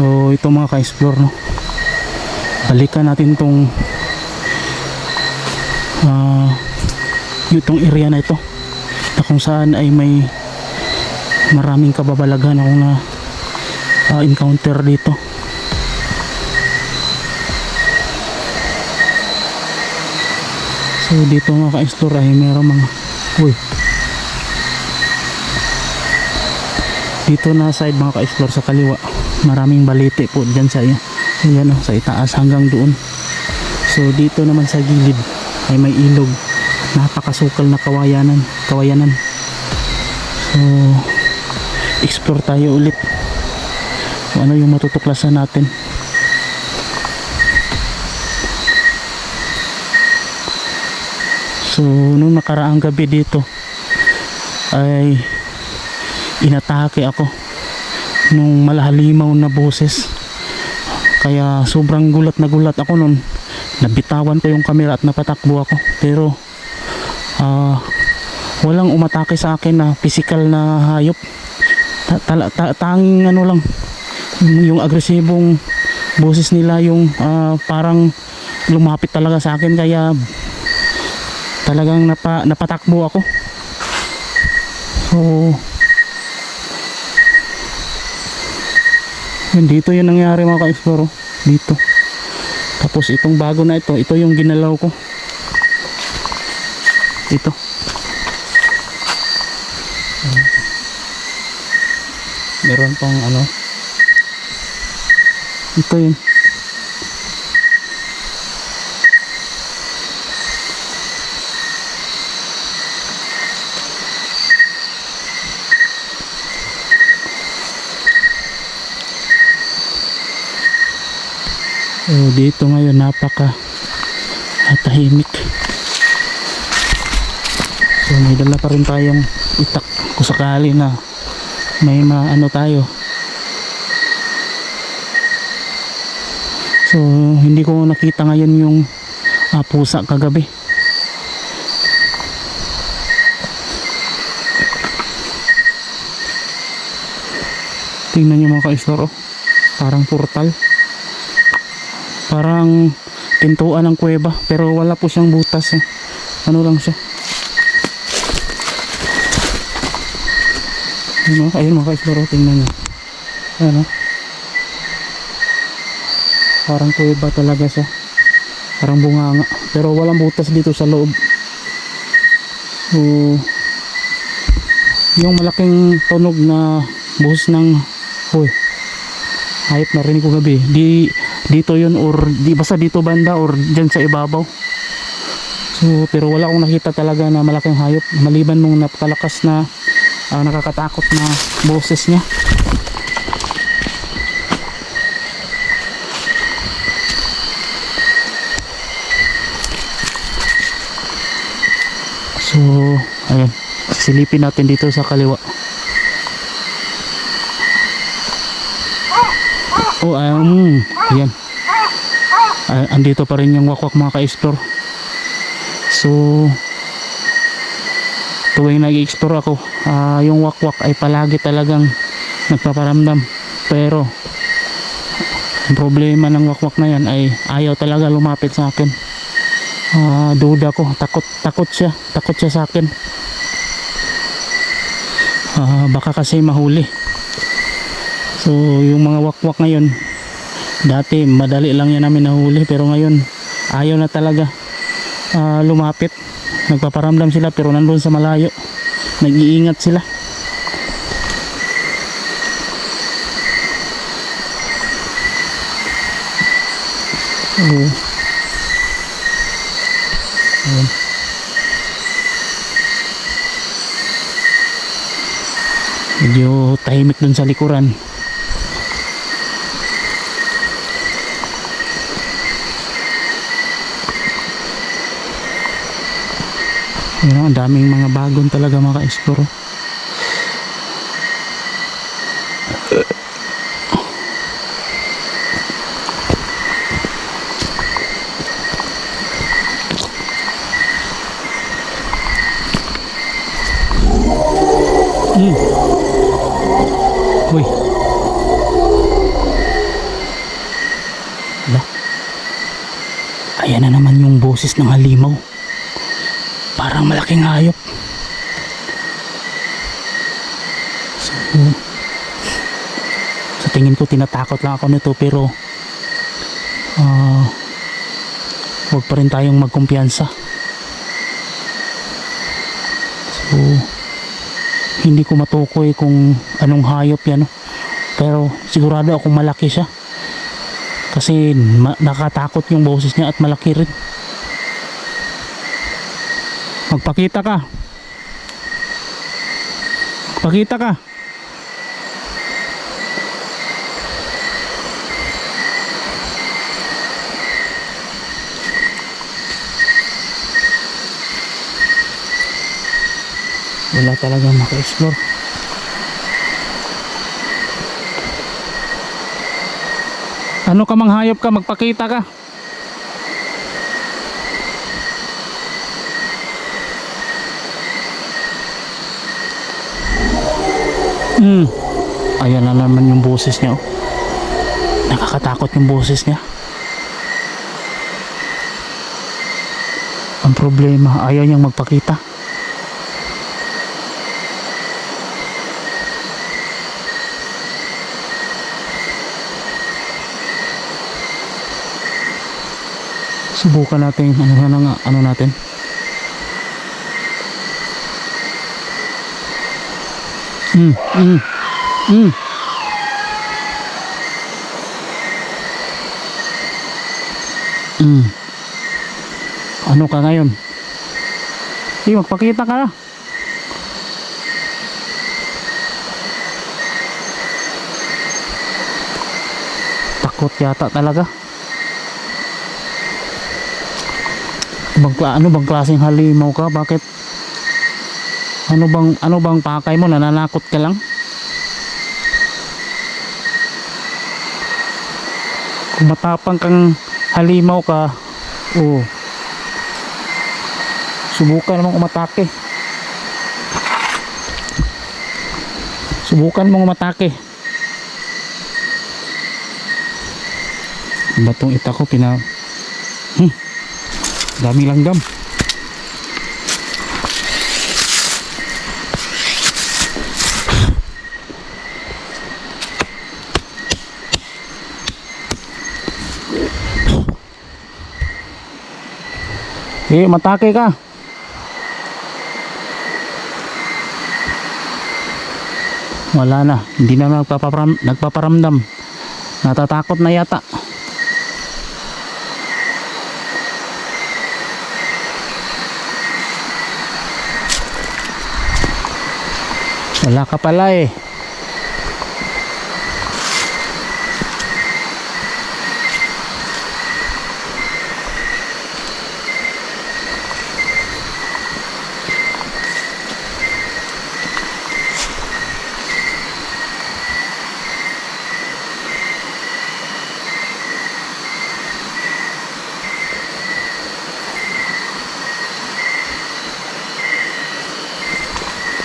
So ito mga ka-explore no. Balikan natin tong ah itong area na ito na kung saan ay may maraming kababalaghan akong na ah, encounter dito. So dito mga ka-explore ay meron mga uy dito na side mga ka-explore sa kaliwa maraming balite po dyan sa ayan, oh, sa itaas hanggang doon. So dito naman sa gilid ay may ilog. Napakasukal na kawayanan kawayanan. So explore tayo ulit. Kung ano yung matutuklasan natin? So nung nakaraang gabi dito ay inatake ako nung malahalimaw na boses. Kaya sobrang gulat na gulat ako nun. Nabitawan ko yung camera at napatakbo ako. Pero ah walang umatake sa akin na physical na hayop. Ta, tala- ta- tanging ano lang yung, agresibong boses nila yung ah, parang lumapit talaga sa akin. Kaya talagang napa, napatakbo ako. So yun dito yung nangyari mga ka-explore dito. Tapos itong bago na ito ito yung ginalaw ko. Ito. Meron pang ano. Ito yun So dito ngayon napaka ah, tahimik. So may dala pa rin tayong itak kung sakali na may maano tayo. So hindi ko nakita ngayon yung ah, pusa kagabi. Tingnan nyo mga ka-store oh. Parang portal parang pintuan ng kuweba pero wala po siyang butas eh. ano lang siya. Ayun, oh, ayun mga ka-explore tingnan nyo ayun oh. parang kuweba talaga siya. Parang bunganga pero walang butas dito sa loob. So yung malaking tunog na buhos ng hoy hayop narinig ko gabi. Di dito yun or di basta dito banda or dyan sa ibabaw. So pero wala akong nakita talaga na malaking hayop. Maliban nung napakalakas na ah, nakakatakot na boses niya. So ayan. Silipin natin dito sa kaliwa. Oh um yan Ah, andito pa rin yung wakwak mga ka-explore. So tuwing nag-explore ako ah, yung wakwak ay palagi talagang nagpaparamdam. Pero ang problema ng wakwak na yan ay ayaw talaga lumapit sa akin. Ah, duda ko takot takot siya takot siya sa akin. Ah, baka kasi mahuli. So yung mga wakwak ngayon dati madali lang yan namin nahuli pero ngayon ayaw na talaga ah, lumapit nagpaparamdam sila pero nandun sa malayo nag-iingat sila Oo. Ayan. medyo tahimik dun sa likuran Yun, daming mga bagon talaga mga ka-explore. Mm. Uy. Hala. Ayan na naman yung boses ng halimaw. Parang malaking hayop. So, sa tingin ko tinatakot lang ako nito pero ah huwag pa rin tayong magkumpiyansa. So, hindi ko matukoy kung anong hayop yan. Pero sigurado akong malaki siya. Kasi nakatakot yung boses niya at malaki rin. Magpakita ka. Pakita ka. Wala talagang maka-explore. Ano ka mang hayop ka, magpakita ka. Hmm. Ayan na naman yung boses niya. oh. Nakakatakot yung boses niya. Ang problema, ayaw niyang magpakita. Subukan natin ano na nga ano natin. Mm, mm, mm. Mm. Ano ka ngayon? Sige, magpakita ka. Takot yata talaga. Bang, ano bang klaseng halimaw ka? Bakit? Ano bang ano bang pakay mo? Nananakot ka lang? Kung matapang kang halimaw ka, oh. Subukan mong umatake. Subukan mong umatake. Batong ita ko pina Hmm. Dami langgam. Eh, matake ka. Wala na, hindi na nagpaparam, nagpaparamdam. Natatakot na yata. Wala ka pala eh.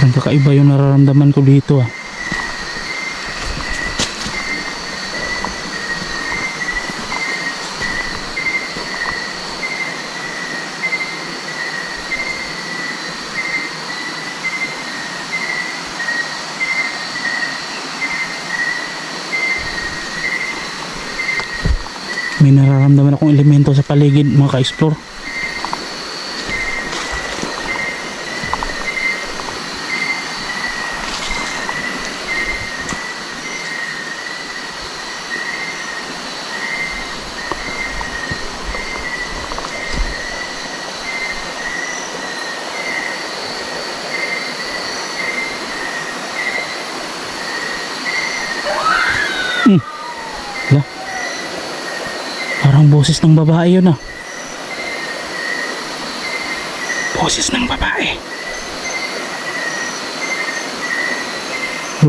Parang kakaiba yung nararamdaman ko dito ah. May nararamdaman akong elemento sa paligid mga ka-explore. Hala. Parang boses ng babae yun ah. Boses ng babae.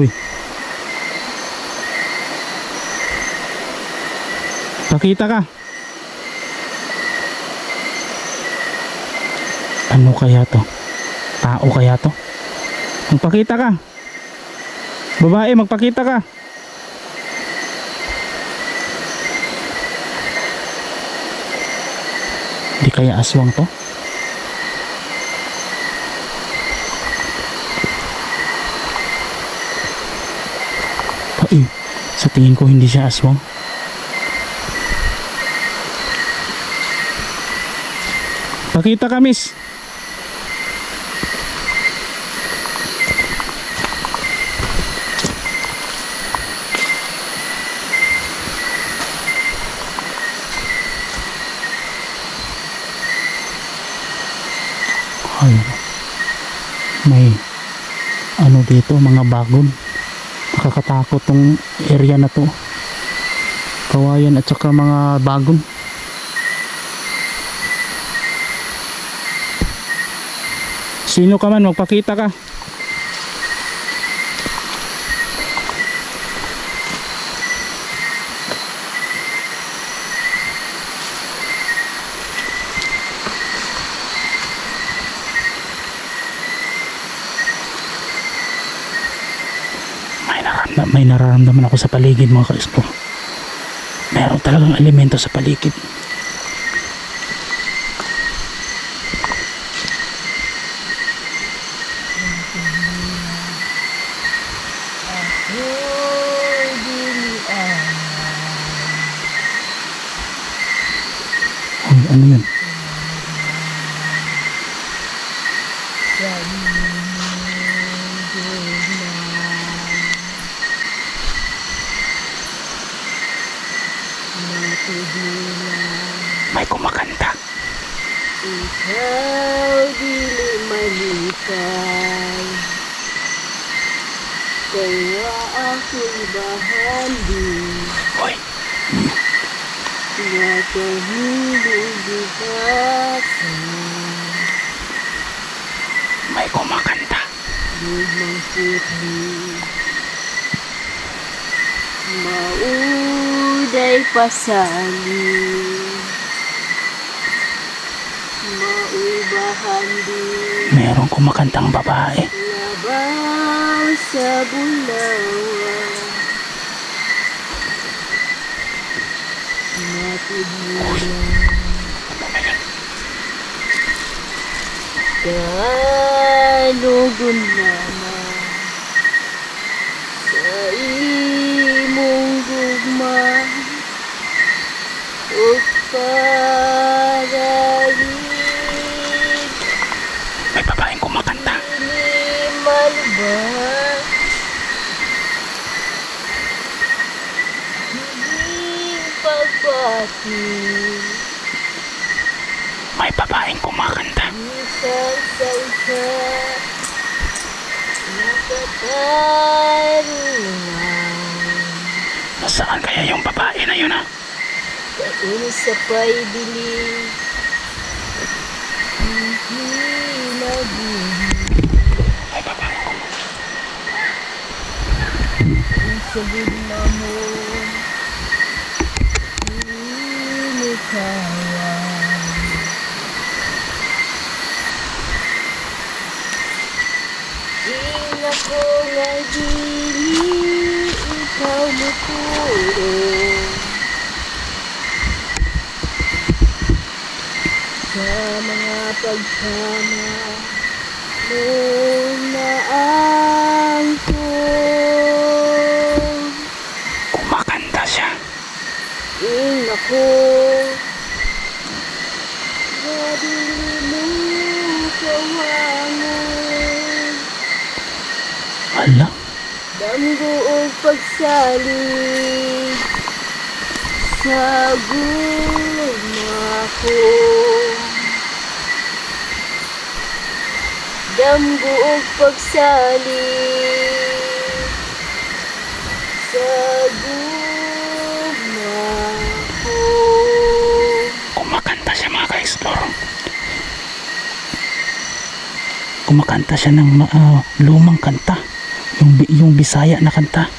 Uy. Pakita ka. Ano kaya to? Tao kaya to? Magpakita ka. Babae, magpakita ka. Kaya aswang to? Ay, sa tingin ko hindi siya aswang. Pakita ka, miss. Ay, may ano dito, mga bagon. Nakakatakot tong area na to. Kawayan at saka mga bagon. Sino ka man, magpakita ka. Nararamdam, may nararamdaman ako sa paligid mga ka-explore. Meron talagang elemento sa paligid. Uy, ano yun? May kumakanta. Ikaw dili malipay Kaya ako'y bahandi Uy, Na kahilong bukasan may kumakanta. Lumang putli Mauday pasali Merong kumakantang babae. Labaw sa bulawa Natigulan Kalugon naman Sa imong gugma O pagalit May babaeng kumakanta. Limal ba? Hindi pagpati May babaeng kumakanta. Isang salsa Nakatarungan Nasaan kaya yung babae na yun ah? Kain sa pa'y bili Hindi kumakanta. sa bigla mo Inikawan Ing ako nga dili Ikaw mo puro Sa mga pagsama Muna ang Kumakanta siya. Ing ako Hala, Damgo o pagsalig Sa gulma ko Damgo o pagsalig Sa gulma ko kumakanta siya mga ka-explore. Kumakanta siya ng ah, lumang kanta. Yung, yung bisaya na kanta.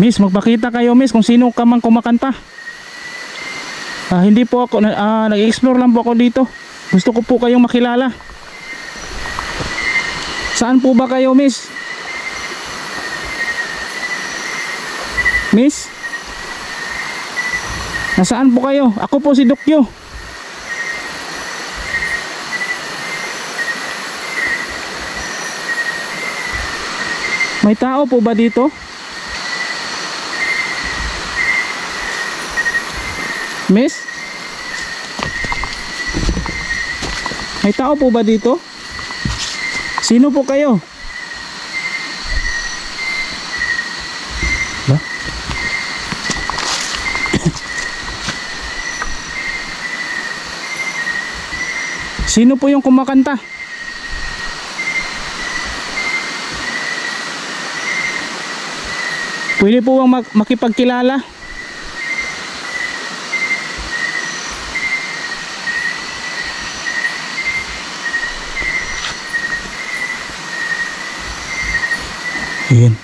Miss, magpakita kayo miss kung sino ka man kumakanta. Ah, hindi po ako, ah, nag-explore lang po ako dito. Gusto ko po kayong makilala. Saan po ba kayo miss? Miss? Nasaan po kayo? Ako po si Dokyo. May tao po ba dito? Miss? May tao po ba dito? Sino po kayo? Ba? Sino po yung kumakanta? Pwede po bang mak- makipagkilala? Ayan.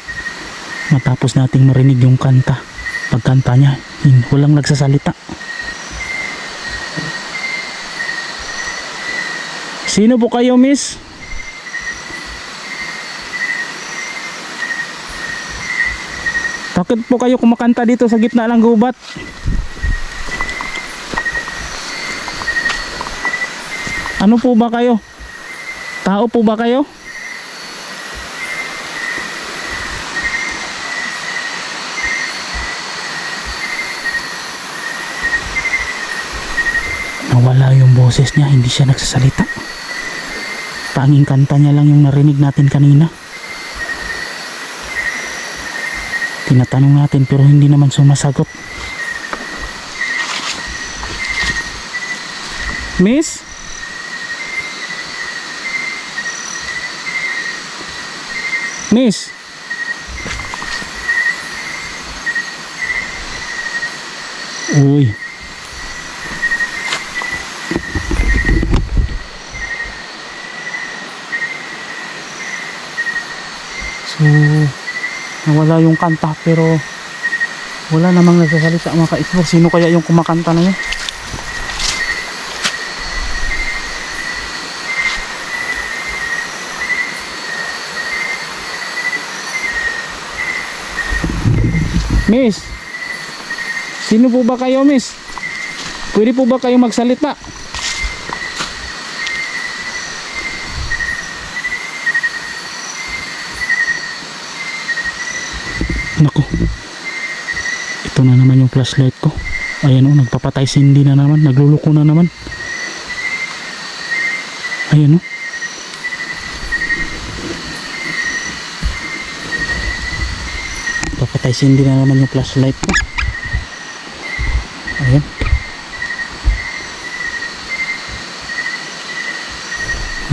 Matapos nating marinig yung kanta. Pagkanta niya, yun, walang nagsasalita. Sino po kayo, miss? Bakit po kayo kumakanta dito sa gitna ng gubat? Ano po ba kayo? Tao po ba kayo? Nawala yung boses niya, hindi siya nagsasalita. Tanging kanta niya lang yung narinig natin kanina. Tinatanong natin pero hindi naman sumasagot. Miss? Miss? Uy. So, nawala yung kanta pero wala namang nagsasalita mga ka-explore. Sino kaya yung kumakanta na yun? Miss, sino po ba kayo, miss? Pwede po ba kayo magsalita? Nako. Ito na naman yung flashlight ko. Ayan o, nagpapatay sindi na naman. Nagluluko na naman. Ayan o. Papatay sindi na naman yung flashlight ko. Ayan.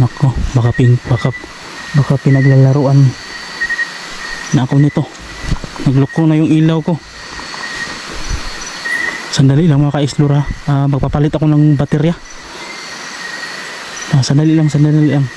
Nako, baka ping baka baka pinaglalaruan na ako nito. Nagloko na yung ilaw ko. Sandali lang mga ka-explore ha. Ah, magpapalit ako ng baterya. Ah, sandali lang, sandali lang.